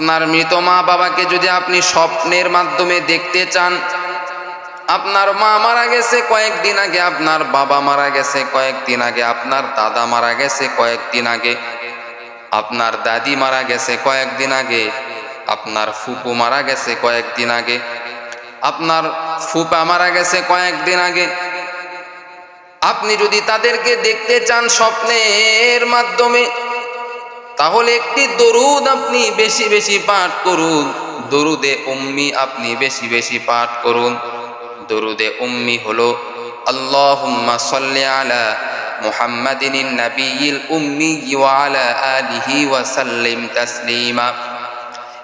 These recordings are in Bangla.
আপনার মৃত মা বাবাকে যদি আপনি স্বপ্নের মাধ্যমে দেখতে চান, আপনার মা মারা গেছে কয়েকদিন আগে, আপনার বাবা মারা গেছে কয়েকদিন আগে, আপনার দাদা মারা গেছে কয়েকদিন আগে, আপনার দাদি মারা গেছে কয়েকদিন আগে, আপনার ফুপু মারা গেছে কয়েকদিন আগে, আপনার ফুপা মারা গেছে কয়েকদিন আগে। আপনি যদি তাদেরকে দেখতে চান স্বপ্নের মাধ্যমে তাহলে একটি দরুদ আপনি বেশি বেশি পাঠ করুন। দরুদে উম্মি আপনি বেশি বেশি পাঠ করুন। দরুদে উম্মি হলো আলা উম্মি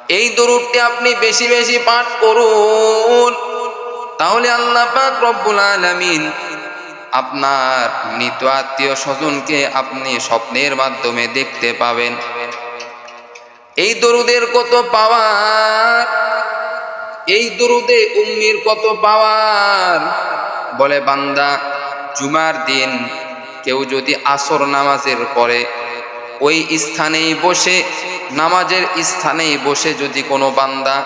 এই দরুদটি আপনি বেশি বেশি পাঠ করুন। তাহলে আল্লাহ আপনার মৃত আত্মীয় স্বজনকে আপনি স্বপ্নের মাধ্যমে দেখতে পাবেন। এই দরুদের কত পাওয়ার? এই দরুদে উম্মির কত পাওয়ার? বলে বান্দা, জুমার দিন কেউ যদি আসর নামাজের পরে ওই স্থানেই বসে, নামাজের স্থানেই বসে যদি কোনো বান্দা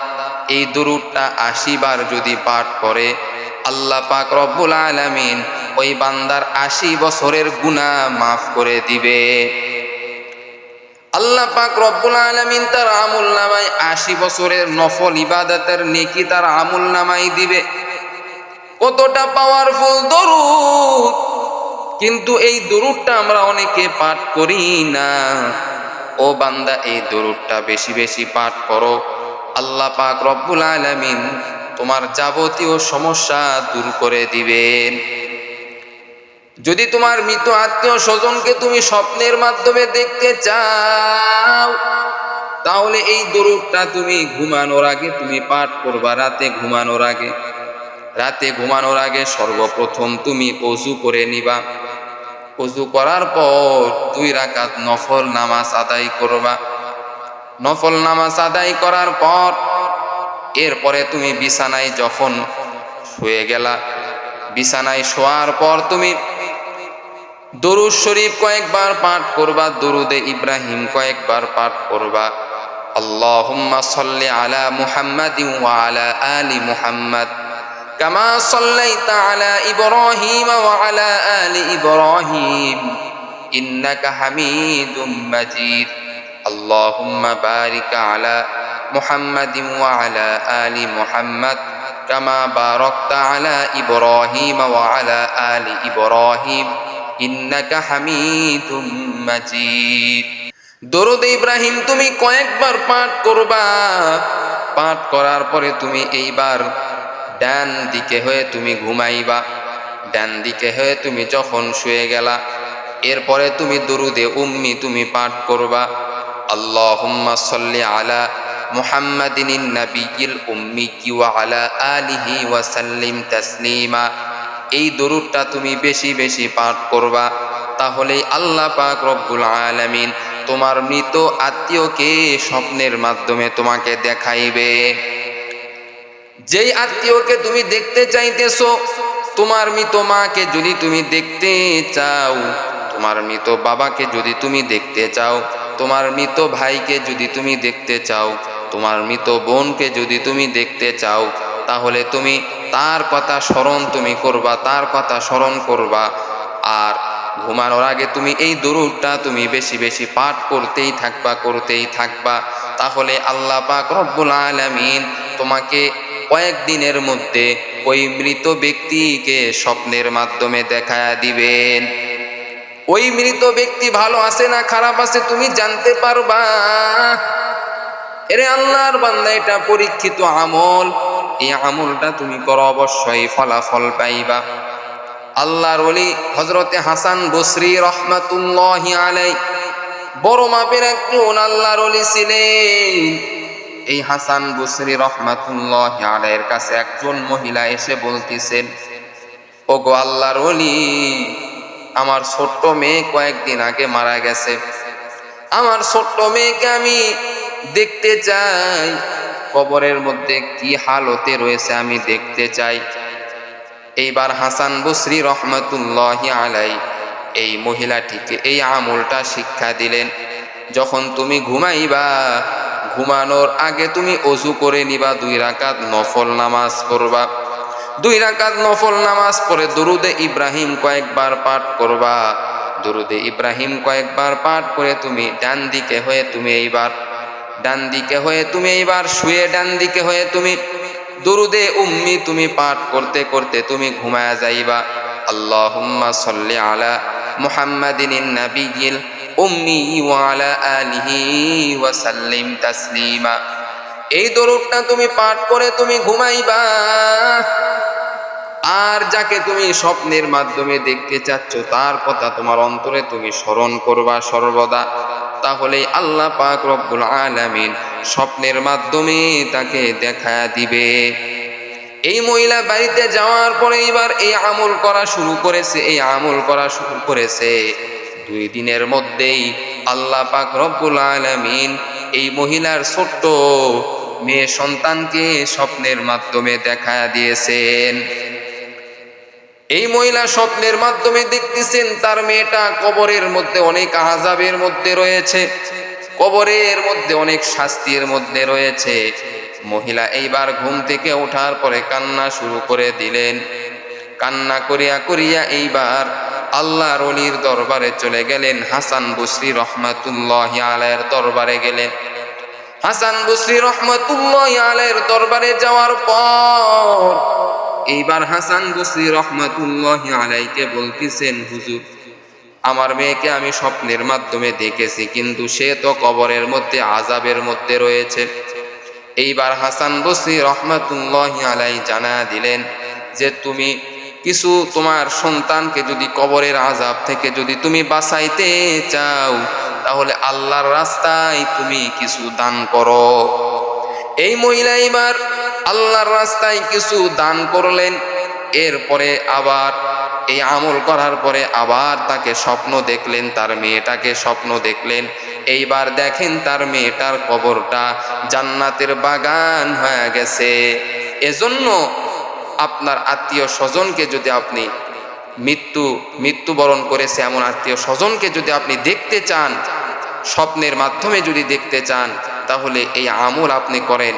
এই দরুদটা আশিবার যদি পাঠ করে, আল্লাহ পাক রব্বুল আলামিন ওই বান্দার আশি বছরের গুণা মাফ করে দিবে। আল্লাহ পাক রব্বুল আলামিন তার আমুল নামায় আশি বছরের নফল ইবাদতের নেকি তার আমুল নামাই দিবে। কতটা পাওয়ারফুল দরুদ! কিন্তু এই দরুদটা আমরা অনেকে পাঠ করি না। ও বান্দা, এই দরুদটা বেশি বেশি পাঠ করো। আল্লাহ পাক রব্বুল আলামিন তোমার যাবতীয় সমস্যা দূর করে দিবেন। যদি তোমার মৃত আত্মীয় স্বজনকে তুমি স্বপ্নের মাধ্যমে দেখতে চাও, তাহলে এই দরুদটা তুমি ঘুমানোর আগে তুমি পাঠ করবা, রাতে ঘুমানোর আগে। রাতে ঘুমানোর আগে সর্বপ্রথম তুমি অজু করে নিবা। অজু করার পর দুই রাকাত নফল নামাজ আদায় করবা। নফল নামাজ আদায় করার পর এরপরে তুমি বিছানায় যখন শুয়ে গেলা, বিছানায় শোয়ার পর তুমি দরুদ শরীফ কয়েকবার পাঠ করবা, দরুদে ইব্রাহিম কয়েকবার পাঠ করবা। আল্লাহুম্মা সাল্লি আলা মুহাম্মাদিন ওয়া আলা আলি মুহাম্মাদ। কামা সাল্লাইতা আলা ইব্রাহিম ওয়া আলা আলি ইব্রাহিম। ইন্নাকা হামিদুম মাজিদ। আল্লাহুম্মা বারিক আলা মুহাম্মাদিন ওয়া আলা আলি মুহাম্মাদ। কামা বারাকতা আলা ইব্রাহিম ওয়া আলা আলি ইব্রাহিম। ইন্নাকা হামিদুম মাজিদ। দরুদ ইব্রাহিম, তুমি কয়েকবার পাঠ করবা। পাঠ করার পরে তুমি এইবার ডান দিকে হয়ে তুমি ঘুমাইবা। ডান দিকে হয়ে তুমি যখন শুয়ে গেলা, এরপরে তুমি দরুদে উম্মি তুমি পাঠ করবা। আল্লাহুম্মা সাল্লি আলা মুহাম্মাদিন নাবিয়িল উম্মি ওয়া আলা আলিহি ওয়া সাল্লিম তাসলিমা। এই দরুদটা তুমি বেশি বেশি পাঠ করবা তাহলেই আল্লাহ পাক রব্বুল আলামিন তোমার মৃত আত্মীয়কে স্বপ্নের মাধ্যমে তোমাকে দেখাইবে। যেই আত্মীয়কে তুমি দেখতে চাইতেছো, তোমার মৃত মাকে যদি তুমি দেখতে চাও, তোমার মৃত বাবাকে যদি তুমি দেখতে চাও, তোমার মৃত ভাইকে যদি তুমি দেখতে চাও, তোমার মৃত বোনকে যদি তুমি দেখতে চাও, তাহলে তুমি তার কথা স্মরণ তুমি করবা, তার কথা স্মরণ করবা। আর ঘুমানোর আগে তুমি এই দরুদটা তুমি বেশি বেশি পাঠ করতেই থাকবা করতেই থাকবা। তাহলে আল্লাহ পাক রব্বুল আলামিন তোমাকে কয়েকদিনের মধ্যে ওই মৃত ব্যক্তিকে স্বপ্নের মাধ্যমে দেখায়া দিবেন। ওই মৃত ব্যক্তি ভালো আছে না খারাপ আছে তুমি জানতে পারবা। এরে আল্লাহর বান্দা, এটা পরীক্ষিত আমল। এই আমলটা তুমি করো অবশ্যই, ফলাফল পাইবা। আল্লাহর ওলি হজরতে হাসান বসরি রহমাতুল্লাহ আলাই বড় মাপের একজন আল্লাহর অলি ছিলেন। এই হাসান বসরি রহমাতুল্লাহ আলাইয়ের কাছে একজন মহিলা এসে বলতেছেন ও গো আল্লাহর অলি আমার ছোট্ট মেয়ে কয়েকদিন আগে মারা গেছে। আমার ছোট্ট মেয়েকে আমি দেখতে চাই। কবরের মধ্যে কি হালতে রয়েছে আমি দেখতে চাই। এইবার হাসান বসরি রহমতুল্লাহ আলাই এই মহিলাটিকে এই আমলটা শিক্ষা দিলেন, যখন তুমি ঘুমাইবা, ঘুমানোর আগে তুমি অজু করে নিবা, দুই রাকাত নফল নামাজ পড়বা। দুই রাকাত নফল নামাজ পড়ে দরুদে ইব্রাহিম কয়েকবার পাঠ করবা। দরুদে ইব্রাহিম কয়েকবার পাঠ করে তুমি ডান দিকে হয়ে তুমি এইবার ডান দিকে হয়ে তুমি এইবার শুয়ে ডান দিকে হয়ে তুমি দরুদে উম্মি তুমি পাঠ করতে করতে তুমি ঘুমায়া যাইবা। আল্লাহুম্মা সাল্লি আলা মুহাম্মাদিন নাবিয়িল উম্মি ওয়ালা আলিহি ওয়াসাল্লিম তাসলিমা। এই দরুদটা তুমি পাঠ করে তুমি ঘুমাইবা। আর যাকে তুমি স্বপ্নের মাধ্যমে দেখতে চাচ্ছ, তার কথা তোমার অন্তরে তুমি স্মরণ করবা সর্বদা। তাহলে আল্লাহ পাক রব্বুল আলামিন স্বপ্নের মাধ্যমে তাকে দেখা দিবে। এই মহিলা বাড়িতে যাওয়ার পরে এবার এই আমল করা শুরু করেছে, এই আমল করা শুরু করেছে। দুই দিনের মধ্যেই আল্লাহ পাক রব্বুল আলামিন এই মহিলার ছোট্ট মেয়ে সন্তানকে স্বপ্নের মাধ্যমে দেখা দিয়েছেন। এই মহিলা স্বপ্নের মাধ্যমে দেখতেছেন তার মেয়েটা কবরের মধ্যে অনেক আজাবের মধ্যে রয়েছে, কবরের মধ্যে অনেক শাস্তির মধ্যে রয়েছে। মহিলা এইবার ঘুম থেকে ওঠার পরে কান্না শুরু করে দিলেন। কান্না করিয়া করিয়া এইবার আল্লাহ রলির দরবারে চলে গেলেন। হাসান বসরি রহমাতুল্লাহ আলাইয়ের দরবারে গেলেন। হাসান বসরি রহমাতুল্লাহ আলাইয়ের দরবারে যাওয়ার পর এইবার হাসান বসরি রহমাতুল্লাহ আলাইকে বলতেছেন, হুজুর, আমার মেয়েকে আমি স্বপ্নের মাধ্যমে দেখেছি, কিন্তু সে তো কবরের মধ্যে আজাবের মধ্যে রয়েছে। এইবার হাসান বসরি রহমাতুল্লাহ আলাই জানা দিলেন যে, তুমি কিছু তোমার সন্তানকে যদি কবরের আজাব থেকে যদি তুমি বাঁচাইতে চাও, তাহলে আল্লাহর রাস্তায় তুমি কিছু দান করো। এই মহিলা এবার আল্লাহর রাস্তায় কিছু দান করলেন, এরপরে আবার, এই আমল করার পরে আবার তাকে স্বপ্ন দেখলেন, তার মেয়েটাকে স্বপ্ন দেখলেন। এইবার দেখেন তার মেয়েটার কবরটা জান্নাতের বাগান হয়ে গেছে। এজন্য আপনার আত্মীয় স্বজনকে যদি আপনি মৃত্যু, মৃত্যুবরণ করেছে এমন আত্মীয় স্বজনকে যদি আপনি দেখতে চান, স্বপ্নের মাধ্যমে যদি দেখতে চান, তাহলে এই আমল আপনি করেন।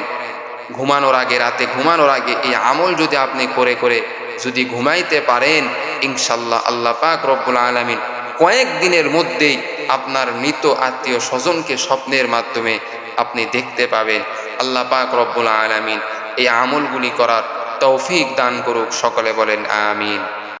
ঘুমানোর আগে, রাতে ঘুমানোর আগে এই আমল যদি আপনি করে করে যদি ঘুমাইতে পারেন ইনশাল্লাহ আল্লাহ পাক রব্বুল আলমিন কয়েক দিনের মধ্যেই আপনার মৃত আত্মীয় স্বজনকে স্বপ্নের মাধ্যমে আপনি দেখতে পাবেন। আল্লাহ পাক রব্বুল আলমিন এই আমলগুলি করার তৌফিক দান করুক, সকলে বলেন আমিন।